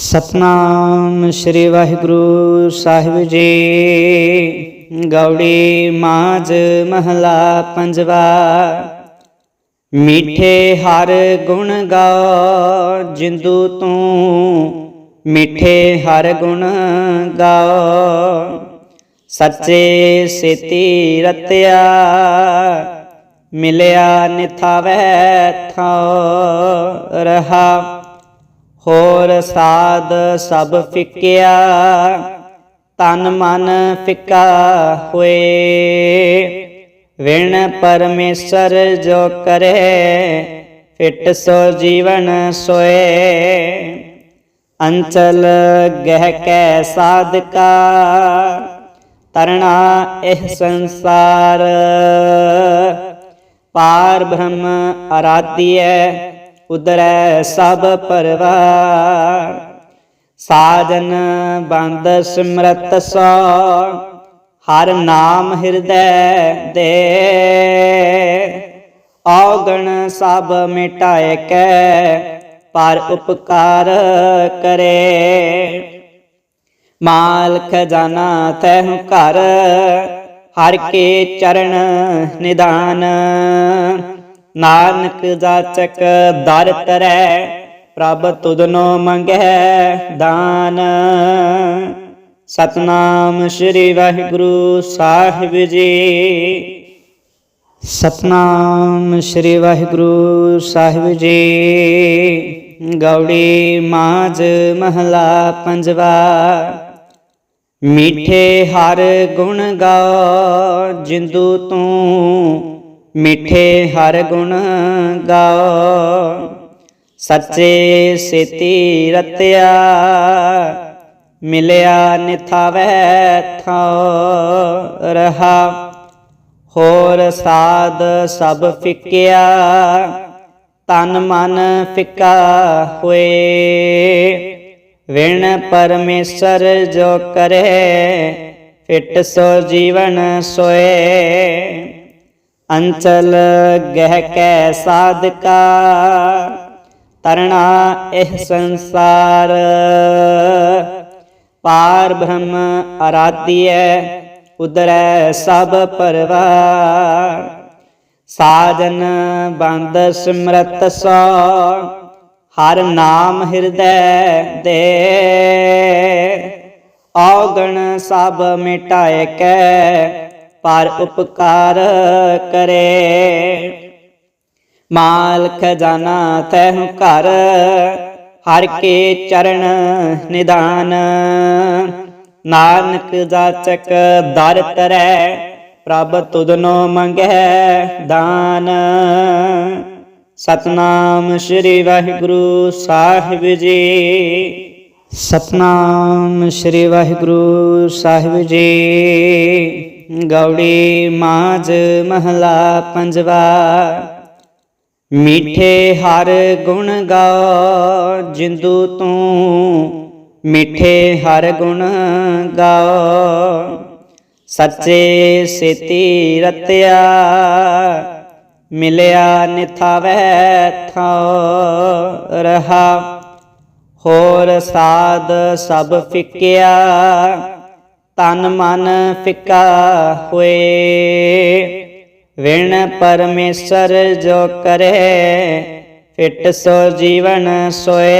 ਸਤਨਾਮ ਸ੍ਰੀ ਵਾਹਿਗੁਰੂ ਸਾਹਿਬ ਜੀ। ਗੌੜੀ ਮਾਝ ਮਹਲਾ ਪੰਜਵਾ। ਮਿੱਠੇ ਹਰ ਗੁਣ ਗਾਓ ਜਿੰਦੂ ਤੂੰ। ਮਿੱਠੇ ਹਰ ਗੁਣ ਗਾਓ। ਸੱਚੇ ਸੇਤੀ ਰਤਿਆ। ਮਿਲਿਆ ਨਿਥਾਵੈ ਥਾਉ ਰਹਾ। ਹੋਰ ਸਾਧ ਸਭ ਫਿੱਕਿਆ, ਤਨ ਮਨ ਫਿੱਕਾ ਹੋਏ। ਵਿਣ ਪਰਮੇਸ਼ਰ ਜੋ ਕਰੇ, ਫਿਟ ਸੋ ਜੀਵਨ ਸੋਏ। ਅੰਚਲ ਗਹਿ ਕੈ ਸਾਧਕਾ, ਤਰਣਾ ਇਹ ਸੰਸਾਰ। ਪਾਰ ਬ੍ਰਹਮ ਅਰਾਧਿਐ ਉਦਰੈ ਸਭ ਪਰਵਾਰ। ਸਾਜਨ ਬੰਦ ਸਿਮਰਤ ਸੋ, ਹਰ ਨਾਮ ਹਿਰਦੈ ਦੇ। ਔਗਣ ਸਭ ਮਿਟਾਏ ਕੈ, ਪਰ ਉਪਕਾਰ ਕਰੇ। ਮਾਲ ਖਜ਼ਾਨਾ ਤਹਿ ਘਰ, ਹਰ ਕੇ ਚਰਨ ਨਿਦਾਨ। ਨਾਨਕ ਜਾਚਕ ਦਰ ਤਰੈ ਪ੍ਰਭ ਤੁਧਨੋ ਮੰਗੈ ਦਾਨ। ਸਤਨਾਮ ਸ੍ਰੀ ਵਾਹਿਗੁਰੂ ਸਾਹਿਬ ਜੀ। ਸਤਨਾਮ ਸ੍ਰੀ ਵਾਹਿਗੁਰੂ ਸਾਹਿਬ ਜੀ। ਗੌੜੀ ਮਾਝ ਮਹਲਾ ਪੰਜਵਾ। ਮਿੱਠੇ ਹਰ ਗੁਣ ਗਾਓ, ਜਿੰਦੂ ਤੂੰ ਮਿੱਠੇ ਹਰ ਗੁਣ ਗਾਓ। ਸੱਚੇ ਸੇਤੀ ਰਤਿਆ, ਮਿਲਿਆ ਨਿਥਾਵੈ ਥਾਉ ਰਹਾ। ਹੋਰ ਸਾਧ ਸਭ ਫਿੱਕਿਆ, ਤਨ ਮਨ ਫਿੱਕਾ ਹੋਏ। ਵਿਣ ਪਰਮੇਸ਼ਰ ਜੋ ਕਰੇ, ਫਿਟ ਸੋ ਜੀਵਨ ਸੋਏ। ਅੰਚਲ ਗਹਿ ਕੈ ਸਾਧਕਾ, ਤਰਣਾ ਇਹ ਸੰਸਾਰ। ਪਾਰ ਬ੍ਰਹਮ ਅਰਾਧਿਐ, ਉਦਰੈ ਸਭ ਪਰਵਾਰ ਸਾਜਨ ਬੰਦ ਸਿਮਰਤ ਸੋ, ਹਰ ਨਾਮ ਹਿਰਦੈ ਦੇ। ਔਗਣ ਸਭ ਮਿਟਾਏ ਕੈ ਪਰ ਉਪਕਾਰ ਕਰੇ। ਮਾਲ ਖਜ਼ਾਨਾ ਤਹਿ ਘਰ, ਹਰ ਕੇ ਚਰਨ ਨਿਦਾਨ। ਨਾਨਕ ਜਾਚਕ ਦਰ ਤਰੈ, ਪ੍ਰਭ ਤੁਧਨੋ ਮੰਗੈ ਦਾਨ। ਸਤਨਾਮ ਸ੍ਰੀ ਵਾਹਿਗੁਰੂ ਸਾਹਿਬ ਜੀ। ਸਤਨਾਮ ਸ੍ਰੀ ਵਾਹਿਗੁਰੂ ਸਾਹਿਬ ਜੀ। ਗੌੜੀ ਮਾਝ ਮਹਲਾ ਪੰਜਵਾ ਮਿੱਠੇ ਹਰ ਗੁਣ ਗਾਓ ਜਿੰਦੂ ਤੂੰ ਮਿੱਠੇ ਹਰ ਗੁਣ ਗਾਓ ਸੱਚੇ ਸੇਤੀ ਰਤਿਆ ਮਿਲਿਆ ਨਿਥਾਵੈ ਥਾਉ ਰਹਾ ਹੋਰ ਸਾਧ ਸਭ ਫਿੱਕਿਆ ਤਨ ਮਨ ਫਿੱਕਾ ਹੋਏ। ਵਿਣ ਪਰਮੇਸ਼ਰ ਜੋ ਕਰੇ, ਫਿਟ ਸੋ ਜੀਵਨ ਸੋਏ।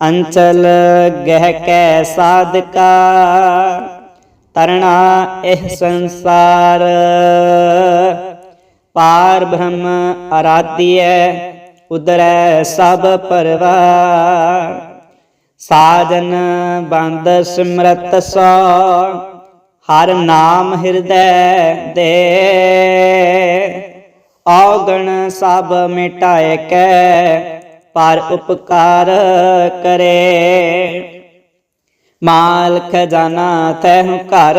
ਅੰਚਲ ਗਹਿ ਕੈ ਸਾਧਕਾ, ਤਰਣਾ ਇਹ ਸੰਸਾਰ। ਪਾਰ ਬ੍ਰਹਮ ਅਰਾਧਿਐ ਉਦਰੈ ਸਭ ਪਰਵਾਰ। ਸਾਜਨ ਬੰਦ ਸਿਮਰਤ ਸੋ, ਹਰ ਨਾਮ ਹਿਰਦੈ ਦੇ। ਔਗਣ ਸਭ ਮਿਟਾਏ ਕੈ, ਪਰ ਉਪਕਾਰ ਕਰੇ। ਮਾਲ ਖਜ਼ਾਨਾ ਤਹਿ ਘਰ,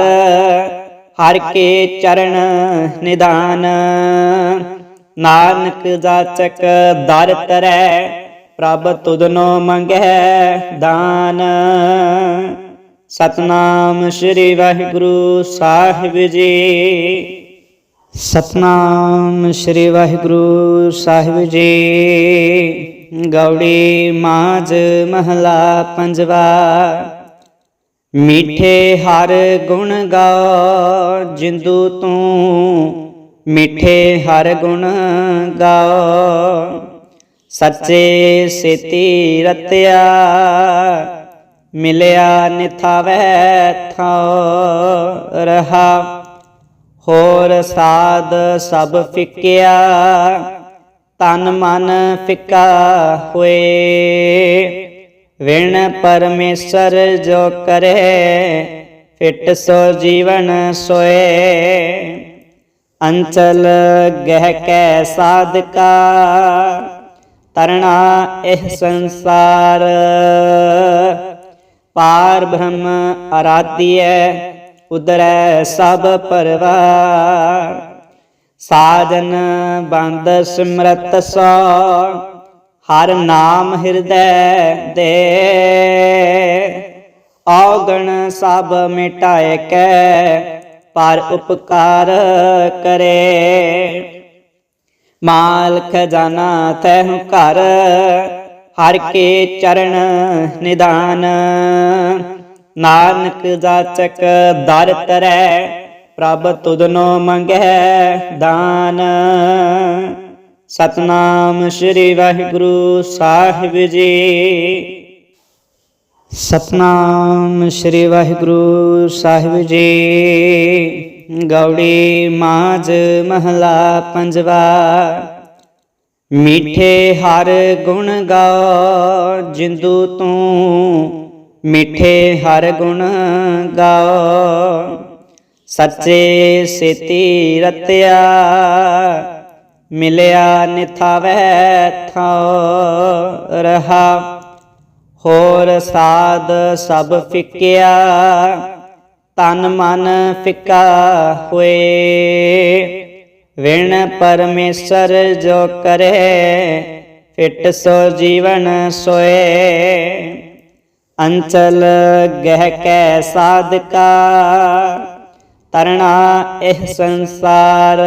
ਹਰ ਕੇ ਚਰਨ ਨਿਦਾਨ। ਨਾਨਕ ਜਾਚਕ ਦਰ ਤਰੈ ਪ੍ਰਭ ਤੁਧਨੋ ਮੰਗੈ ਦਾਨ। ਸਤਨਾਮ ਸ੍ਰੀ ਵਾਹਿਗੁਰੂ ਸਾਹਿਬ ਜੀ। ਸਤਨਾਮ ਸ੍ਰੀ ਵਾਹਿਗੁਰੂ ਸਾਹਿਬ ਜੀ। ਗੌੜੀ ਮਾਝ ਮਹਲਾ ਪੰਜਵਾ। ਮਿੱਠੇ ਹਰ ਗੁਣ ਗਾਓ, ਜਿੰਦੂ ਤੂੰ ਮਿੱਠੇ ਹਰ ਗੁਣ ਗਾਓ। ਸੱਚੇ ਸੇਤੀ ਰਤਿਆ, ਮਿਲਿਆ ਨਿਥਾਵੈ ਥਾਉ ਰਹਾ। ਹੋਰ ਸਾਧ ਸਭ ਫਿੱਕਿਆ, ਤਨ ਮਨ ਫਿੱਕਾ ਹੋਏ। ਵਿਣ ਪਰਮੇਸ਼ਰ ਜੋ ਕਰੇ, ਫਿਟ ਸੋ ਜੀਵਨ ਸੋਏ। ਅੰਚਲ ਗਹਿ ਕੈ ਸਾਧਕਾ ਤਰਣਾ ਇਹ ਸੰਸਾਰ। ਪਾਰ ਬ੍ਰਹਮ ਆਰਾਧਿਐ ਉਦਰੈ ਸਭ ਪਰਵਾਰ। ਸਾਜਨ ਬੰਦ ਸਿਮਰਤ ਸੋ, ਹਰ ਨਾਮ ਹਿਰਦੈ ਦੇ। ਔਗਣ ਸਭ ਮਿਟਾਏ ਕੈ, ਪਰ ਉਪਕਾਰ ਕਰੇ। ਮਾਲ ਖਜ਼ਾਨਾ ਤਹਿ ਘਰ, ਹਰ ਕੇ ਚਰਨ ਨਿਦਾਨ। ਨਾਨਕ ਜਾਚਕ ਦਰ ਤਰੈ, ਪ੍ਰਭ ਤੁਧਨੋ ਮੰਗੈ ਦਾਨ। ਸਤਨਾਮ ਸ੍ਰੀ ਵਾਹਿਗੁਰੂ ਸਾਹਿਬ ਜੀ। ਸਤਨਾਮ ਸ੍ਰੀ ਵਾਹਿਗੁਰੂ ਸਾਹਿਬ ਜੀ। ਗੌੜੀ ਮਾਝ ਮਹਲਾ ਪੰਜਵਾ। ਮਿੱਠੇ ਹਰ ਗੁਣ ਗਾਓ ਜਿੰਦੂ ਤੂੰ, ਮਿੱਠੇ ਹਰ ਗੁਣ ਗਾਓ। ਸੱਚੇ ਸੇਤੀ ਰਤਿਆ, ਮਿਲਿਆ ਨਿਥਾਵੈ ਥਾਉ ਰਹਾ। ਹੋਰ ਸਾਧ ਸਭ ਫਿਕਿਆ ਤਨ ਮਨ ਫਿੱਕਾ ਹੋਏ। ਵਿਣ ਪਰਮੇਸ਼ਰ ਜੋ ਕਰੇ, ਫਿਟ ਸੋ ਜੀਵਨ ਸੋਏ। ਅੰਚਲ ਗਹਿ ਕੈ ਸਾਧਕਾ, ਤਰਣਾ ਇਹ ਸੰਸਾਰ।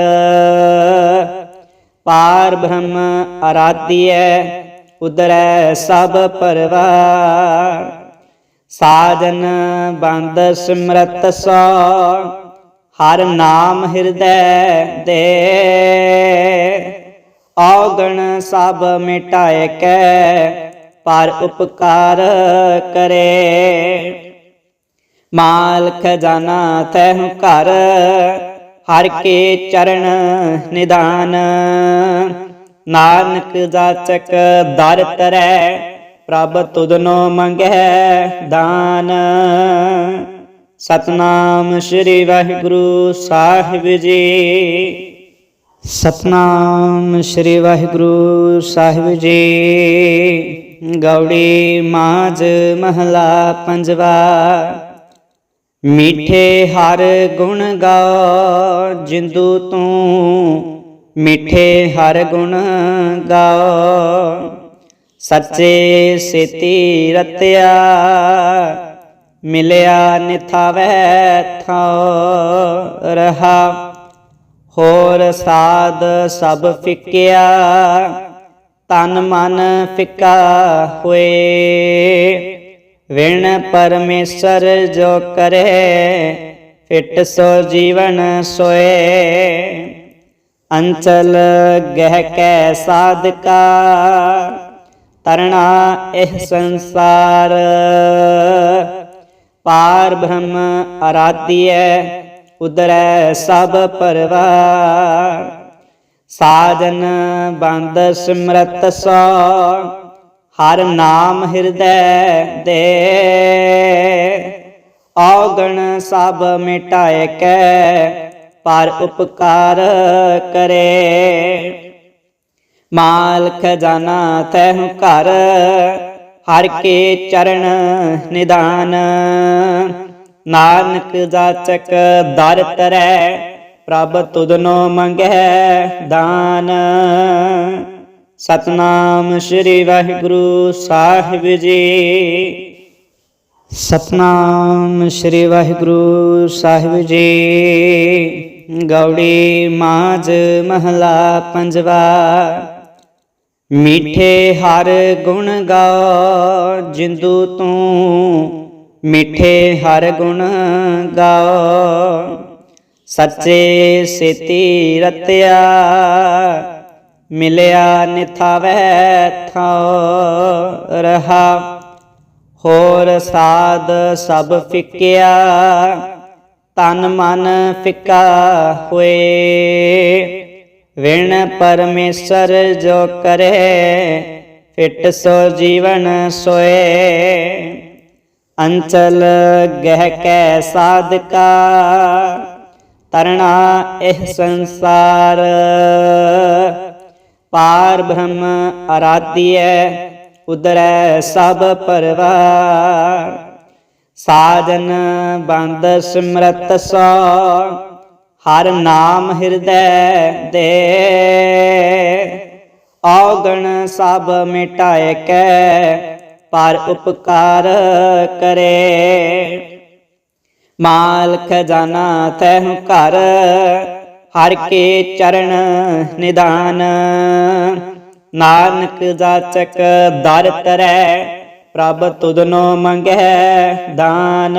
ਪਾਰ ਬ੍ਰਹਮ ਆਰਾਧਿਐ, ਉਦਰੈ ਸਭ ਪਰਵਾਰ। ਸਾਜਨ ਬੰਦ ਸਿਮਰਤ ਸੋ, ਹਰ ਨਾਮ ਹਿਰਦੈ ਦੇ। ਔਗਣ ਸਭ ਮਿਟਾਏ ਕੈ, ਪਰ ਉਪਕਾਰ ਕਰੇ। ਮਾਲ ਖਜ਼ਾਨਾ ਤਹਿ ਘਰ, ਹਰ ਕੇ ਚਰਨ ਨਿਦਾਨ। ਨਾਨਕ ਜਾਚਕ ਦਰ ਤਰੈ ਪ੍ਰਭ ਤੁਧਨੋ ਮੰਗੈ ਦਾਨ। ਸਤਨਾਮ ਸ੍ਰੀ ਵਾਹਿਗੁਰੂ ਸਾਹਿਬ ਜੀ। ਸਤਨਾਮ ਸ੍ਰੀ ਵਾਹਿਗੁਰੂ ਸਾਹਿਬ ਜੀ। ਗੌੜੀ ਮਾਝ ਮਹਲਾ ਪੰਜਵਾ। ਮਿੱਠੇ ਹਰ ਗੁਣ ਗਾਓ ਜਿੰਦੂ ਤੂੰ। ਮਿੱਠੇ ਹਰ ਗੁਣ ਗਾਓ। ਸੱਚੇ ਸੇਤੀ ਰਤਿਆ, ਮਿਲਿਆ ਨਿਥਾਵੈ ਥਾਉ ਰਹਾ। ਹੋਰ ਸਾਧ ਸਭ ਫਿੱਕਿਆ, ਤਨ ਮਨ ਫਿੱਕਾ ਹੋਏ। ਵਿਣ ਪਰਮੇਸ਼ਰ ਜੋ ਕਰੇ, ਫਿਟ ਸੋ ਜੀਵਨ ਸੋਏ। ਅੰਚਲ ਗਹਿ ਕੈ ਸਾਧਕਾ ਤਰਣਾ ਇਹ ਸੰਸਾਰ। ਪਾਰ ਬ੍ਰਹਮ ਆਰਾਧਿਐ, ਉਦਰੈ ਸਭ ਪਰਵਾਰ। ਸਾਜਨ ਬੰਦ ਸਿਮਰਤ ਸੋ, ਹਰ ਨਾਮ ਹਿਰਦੈ ਦੇ। ਔਗਣ ਸਭ ਮਿਟਾਏ ਕੈ, ਪਰ ਉਪਕਾਰ ਕਰੇ। ਮਾਲ ਖਜ਼ਾਨਾ ਤਹਿ ਘਰ, ਹਰ ਕੇ ਚਰਨ ਨਿਦਾਨ। ਨਾਨਕ ਜਾਚਕ ਦਰ ਤਰੈ, ਪ੍ਰਭ ਤੁਧਨੋ ਮੰਗੈ ਦਾਨ। ਸਤਨਾਮ ਸ੍ਰੀ ਵਾਹਿਗੁਰੂ ਸਾਹਿਬ ਜੀ। ਸਤਨਾਮ ਸ੍ਰੀ ਵਾਹਿਗੁਰੂ ਸਾਹਿਬ ਜੀ। ਗੌੜੀ ਮਾਝ ਮਹਲਾ ਪੰਜਵਾ। ਮਿੱਠੇ ਹਰ ਗੁਣ ਗਾ, ਜਿੰਦੂ ਤੂੰ ਮਿੱਠੇ ਹਰ ਗੁਣ ਗਾਓ ਸੱਚੇ ਸੇਤੀ ਰਤਿਆ, ਮਿਲਿਆ ਨਿਥਾਵੈ ਥਾਉ ਰਹਾ। ਹੋਰ ਸਾਧ ਸਭ ਫਿੱਕਿਆ ਤਨ ਮਨ ਫਿੱਕਾ ਹੋਏ। ਵਿਣ ਪਰਮੇਸ਼ਰ ਜੋ ਕਰੇ, ਫਿਟ ਸੋ ਜੀਵਨ ਸੋਏ। ਅੰਚਲ ਗਹਿ ਕੈ ਸਾਧਕਾ, ਤਰਣਾ ਇਹ ਸੰਸਾਰ। ਪਾਰ ਬ੍ਰਹਮ ਅਰਾਧਿਐ ਉਦਰੈ ਸਭ ਪਰਵਾਰ ਸਾਜਨ ਬੰਦ ਸਿਮਰਤ ਸੋ ਹਰ ਨਾਮ ਹਿਰਦੈ ਦੇ। ਔਗਣ ਸਭ ਮਿਟਾਏ ਕੈ, ਪਰ ਉਪਕਾਰ ਕਰੇ। ਮਾਲ ਖਜ਼ਾਨਾ ਤਹਿ ਘਰ, ਹਰ ਕੇ ਚਰਨ ਨਿਦਾਨ। ਨਾਨਕ ਜਾਚਕ ਦਰ ਤਰੈ, ਪ੍ਰਭ ਤੁਧਨੋ ਮੰਗੈ ਦਾਨ।